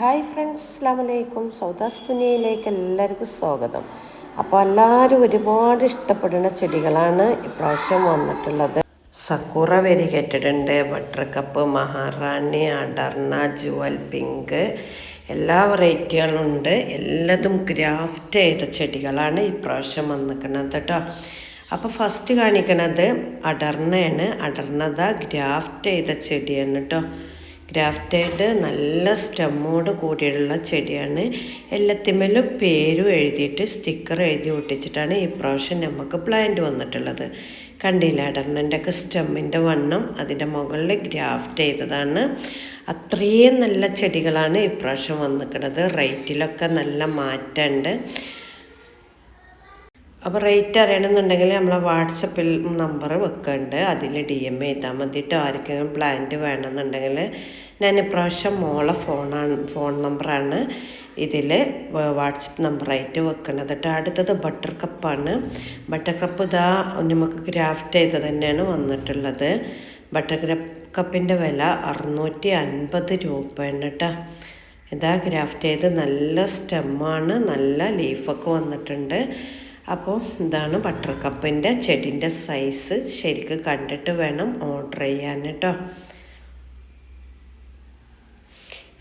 Hi friends അസ്ലാമലൈക്കും സൗദാസ് തുനിയയിലേക്ക് എല്ലാവർക്കും സ്വാഗതം. അപ്പോൾ എല്ലാവരും ഒരുപാട് ഇഷ്ടപ്പെടുന്ന ചെടികളാണ് ഇപ്രാവശ്യം വന്നിട്ടുള്ളത്. സക്കൂറ വെരികേറ്റഡുണ്ട് ബട്ടർ കപ്പ് മഹാറാണി അടർണ ജുവൽ പിങ്ക്. എല്ലാ വെറൈറ്റികളും ഉണ്ട്. എല്ലാതും ഗ്രാഫ്റ്റ് ചെയ്ത ചെടികളാണ് ഇപ്രാവശ്യം വന്നിരിക്കുന്നത് കേട്ടോ. അപ്പോൾ ഫസ്റ്റ് കാണിക്കണത് അടർണയാണ്. അടർണത ഗ്രാഫ്റ്റ് ചെയ്ത ചെടിയാണ് കേട്ടോ. ഗ്രാഫ്റ്റഡ് നല്ല സ്റ്റെമ്മോട് കൂടിയുള്ള ചെടിയാണ്. എല്ലാത്തിമേലും പേരും എഴുതിയിട്ട് സ്റ്റിക്കർ എഴുതി ഒട്ടിച്ചിട്ടാണ് ഈ പ്രാവശ്യം നമുക്ക് പ്ലാന്റ് വന്നിട്ടുള്ളത്. കണ്ടില്ല അടർണന്റെ ഒക്കെ സ്റ്റെമ്മിന്റെ വണ്ണം അതിന്റെ മുകളിൽ ഗ്രാഫ്റ്റ് ചെയ്തതാണ്. അത്രയും നല്ല ചെടികളാണ് ഇപ്രാവശ്യം വന്നിക്കുന്നത് റേറ്റിലൊക്കെ നല്ല മാറ്റമുണ്ട്. അപ്പോൾ റേറ്റ് അറിയണമെന്നുണ്ടെങ്കിൽ നമ്മളെ വാട്സപ്പിൽ നമ്പർ വെക്കുന്നുണ്ട് അതിൽ ഡി എം ചെയ്താൽ മതിയിട്ട് ആർക്കെങ്കിലും പ്ലാന്റ് വേണമെന്നുണ്ടെങ്കിൽ ഞാൻ ഇപ്രാവശ്യം മോളെ ഫോണാണ് ഫോൺ നമ്പറാണ് ഇതിൽ വാട്സപ്പ് നമ്പറായിട്ട് വെക്കുന്നത് കേട്ടോ. അടുത്തത് ബട്ടർ കപ്പാണ്. ബട്ടർ കപ്പ് ഇതാ നമുക്ക് ക്രാഫ്റ്റ് ചെയ്ത് തന്നെയാണ് വന്നിട്ടുള്ളത്. ബട്ടർ കപ്പിന്റെ വില അറുന്നൂറ്റി അൻപത് രൂപയാണ് കേട്ടോ. ഇതാ ക്രാഫ്റ്റ് ചെയ്ത് നല്ല സ്റ്റെമ്മാണ് നല്ല ലീഫൊക്കെ വന്നിട്ടുണ്ട്. അപ്പോൾ ഇതാണ് ബട്ടർ കപ്പിന്റെ ചെടിന്റെ സൈസ്. ശരിക്ക് കണ്ടിട്ട് വേണം ഓർഡർ ചെയ്യാൻ കേട്ടോ.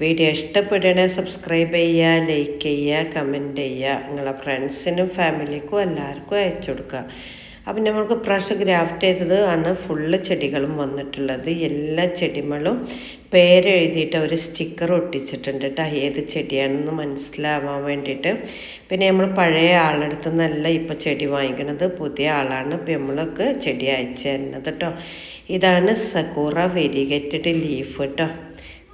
വീഡിയോ ഇഷ്ടപ്പെടണേ സബ്സ്ക്രൈബ് ചെയ്യുക ലൈക്ക് ചെയ്യുക കമന്റ് ചെയ്യുക. നിങ്ങളെ ഫ്രണ്ട്സിനും ഫാമിലിക്കും എല്ലാവർക്കും അയച്ചു കൊടുക്കുക. അപ്പം നമ്മൾക്ക് പ്രാവശ്യം ഗ്രാഫ്റ്റ് ചെയ്തത് ആണ് ഫുള്ള് ചെടികളും വന്നിട്ടുള്ളത്. എല്ലാ ചെടികളും പേരെഴുതിയിട്ട് ഒരു സ്റ്റിക്കർ ഒട്ടിച്ചിട്ടുണ്ട് കേട്ടോ ഏത് ചെടിയാണെന്ന് മനസ്സിലാവാൻ വേണ്ടിയിട്ട്. പിന്നെ നമ്മൾ പഴയ ആളെടുത്ത് നല്ല ഇപ്പോൾ ചെടി വാങ്ങിക്കുന്നത് പുതിയ ആളാണ്. ഇപ്പം നമ്മൾക്ക് ചെടി അയച്ചു തരുന്നത് കേട്ടോ ഇതാണ് സക്കൂറ വെരിഗേറ്റഡ് ലീഫ് കേട്ടോ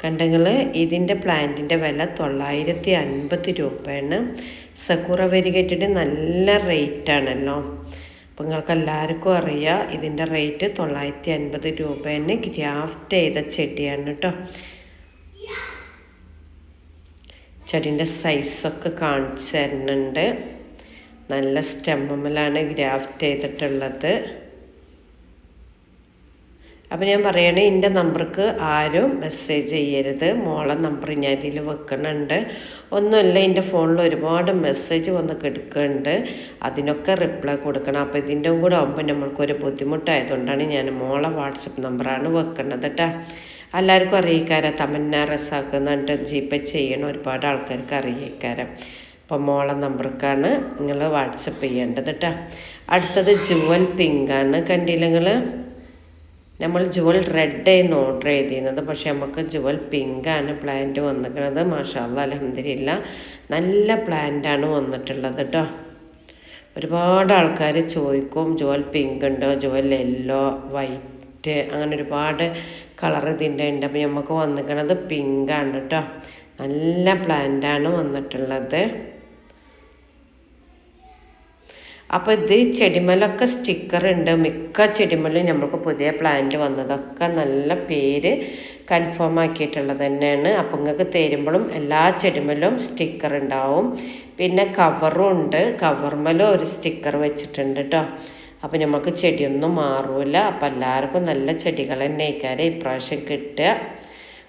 കണ്ടെങ്കിൽ ഇതിന്റെ പ്ലാന്റിന്റെ വില തൊള്ളായിരത്തി അൻപത് രൂപയാണ്. സക്കൂറ വെരിഗേറ്റഡ് നല്ല റേറ്റാണല്ലോ. അപ്പം നിങ്ങൾക്ക് എല്ലാവർക്കും അറിയാം ഇതിന്റെ റേറ്റ് തൊള്ളായിരത്തി അൻപത് രൂപേന് ഗ്രാഫ്റ്റ് ചെയ്ത ചെടിയാണ് കേട്ടോ ചെടീന്റെ സൈസൊക്കെ കാണിച്ചു തരുന്നുണ്ട്. നല്ല സ്റ്റെമ്മലാണ് ഗ്രാഫ്റ്റ് ചെയ്തിട്ടുള്ളത്. അപ്പോൾ ഞാൻ പറയണേ എന്റെ നമ്പർക്ക് ആരും മെസ്സേജ് ചെയ്യരുത്. മോളെ നമ്പർ ഞാൻ ഇതിൽ വെക്കുന്നുണ്ട് ഒന്നുമല്ല എന്റെ ഫോണിൽ ഒരുപാട് മെസ്സേജ് വന്ന് കിടക്കുന്നുണ്ട്. അതിനൊക്കെ റിപ്ലൈ കൊടുക്കണം. അപ്പോൾ ഇതിന്റെ കൂടെ ആകുമ്പോൾ നമ്മൾക്കൊരു ബുദ്ധിമുട്ടായതുകൊണ്ടാണ് ഞാൻ മോളെ വാട്സപ്പ് നമ്പറാണ് വെക്കുന്നത് കേട്ടോ എല്ലാവർക്കും അറിയിക്കാരം? തമന്ന റസാക്കുന്നുണ്ട്. ജി പേ ചെയ്യണം ഒരുപാട് ആൾക്കാർക്ക് അറിയിക്കാരം? അപ്പോൾ മോളെ നമ്പർക്കാണ് നിങ്ങൾ വാട്സപ്പ് ചെയ്യേണ്ടത് കേട്ടോ അടുത്തത് ജുവൽ പിങ്കാണ്. കണ്ടില്ല നിങ്ങൾ നമ്മൾ ജുവൽ റെഡ് ആയിരുന്നു ഓർഡർ ചെയ്തിരുന്നത്. പക്ഷേ നമുക്ക് ജുവൽ പിങ്കാണ് പ്ലാന്റ് വന്നിരിക്കുന്നത്. മാഷാല്ല അലഹമില്ല നല്ല പ്ലാന്റാണ് വന്നിട്ടുള്ളത് കേട്ടോ ഒരുപാട് ആൾക്കാർ ചോദിക്കും ജുവൽ പിങ്ക് ഉണ്ടോ? ജുവൽ യെല്ലോ വൈറ്റ് അങ്ങനെ ഒരുപാട് കളർ ഇതിന്റെ ഉണ്ട് അപ്പോൾ നമുക്ക് വന്നിരിക്കുന്നത് പിങ്കാണ് കേട്ടോ നല്ല പ്ലാന്റാണ് വന്നിട്ടുള്ളത്. അപ്പോൾ ഇത് ചെടിമലൊക്കെ സ്റ്റിക്കർ ഉണ്ട്. മിക്ക ചെടിമലും നമുക്ക് പുതിയ പ്ലാന്റ് വന്നതൊക്കെ നല്ല പേര് കൺഫേം ആക്കിയിട്ടുള്ളത് തന്നെയാണ്. അപ്പോൾ നിങ്ങൾക്ക് തരുമ്പോഴും എല്ലാ ചെടിമലും സ്റ്റിക്കർ ഉണ്ടാവും. പിന്നെ കവറും ഉണ്ട്. കവർമലും ഒരു സ്റ്റിക്കർ വെച്ചിട്ടുണ്ട് കേട്ടോ അപ്പോൾ നമുക്ക് ചെടിയൊന്നും മാറൂല. അപ്പോൾ എല്ലാവർക്കും നല്ല ചെടികൾ തന്നെ ഇക്കാരെ ഇപ്രാവശ്യം കിട്ടുക.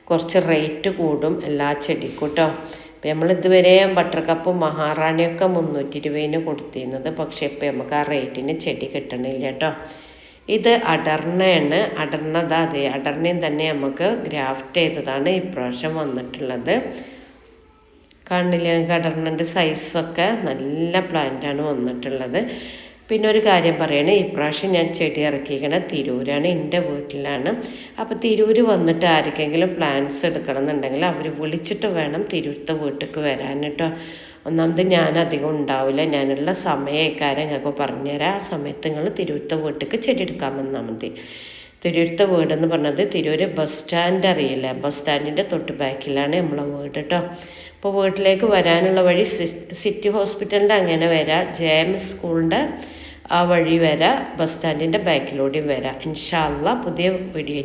കുറച്ച് റേറ്റ് കൂടും എല്ലാ ചെടിക്കും കേട്ടോ ഇപ്പം നമ്മൾ ഇതുവരെ ബട്ടർ കപ്പും മഹാറാണിയൊക്കെ മുന്നൂറ്റി രൂപേന് കൊടുത്തിരുന്നത്. പക്ഷേ ഇപ്പം നമുക്ക് ആ റേറ്റിന് ചെടി കിട്ടണില്ല കേട്ടോ. ഇത് അടർണയാണ് അടർണത അതെ. അടർണയും തന്നെ നമുക്ക് ഗ്രാഫ്റ്റ് ചെയ്തതാണ് ഇപ്രാവശ്യം വന്നിട്ടുള്ളത്. കാണില്ല അടർണന്റെ സൈസൊക്കെ നല്ല പ്ലാന്റാണ് വന്നിട്ടുള്ളത്. പിന്നെ ഒരു കാര്യം പറയണേ ഇപ്രാവശ്യം ഞാൻ ചെടി ഇറക്കിയിരിക്കണ തിരൂരാണ് എന്റെ വീട്ടിലാണ്. അപ്പോൾ തിരൂർ വന്നിട്ട് ആർക്കെങ്കിലും പ്ലാന്റ്സ് എടുക്കണം എന്നുണ്ടെങ്കിൽ അവർ വിളിച്ചിട്ട് വേണം തിരൂരത്തെ വീട്ടിലേക്ക് വരാൻ കേട്ടോ. ഒന്നാമത് ഞാൻ അധികം ഉണ്ടാവില്ല ഞാനുള്ള സമയക്കാരെ ഞങ്ങൾക്ക് പറഞ്ഞുതരാം. ആ സമയത്ത് നിങ്ങൾ തിരൂരത്തെ വീട്ടിലേക്ക് ചെടി എടുക്കാൻ വന്നാൽ മതി. തിരൂരത്തെ വീടെന്ന് പറഞ്ഞത് തിരൂർ ബസ് സ്റ്റാൻഡ് അറിയില്ല? ബസ് സ്റ്റാൻഡിന്റെ തൊട്ട് ബാക്കിലാണ് നമ്മളെ വീട് കേട്ടോ. അപ്പോൾ വീട്ടിലേക്ക് വരാനുള്ള വഴി സിറ്റി ഹോസ്പിറ്റലിന്റെ അങ്ങനെ വരാം ജെ എം സ്കൂളിന്റെ ആ വഴി വരാം ബസ് സ്റ്റാൻഡിന്റെ ബാക്കിലൂടെയും വരാം. ഇൻഷാല്ല പുതിയ വീഡിയോ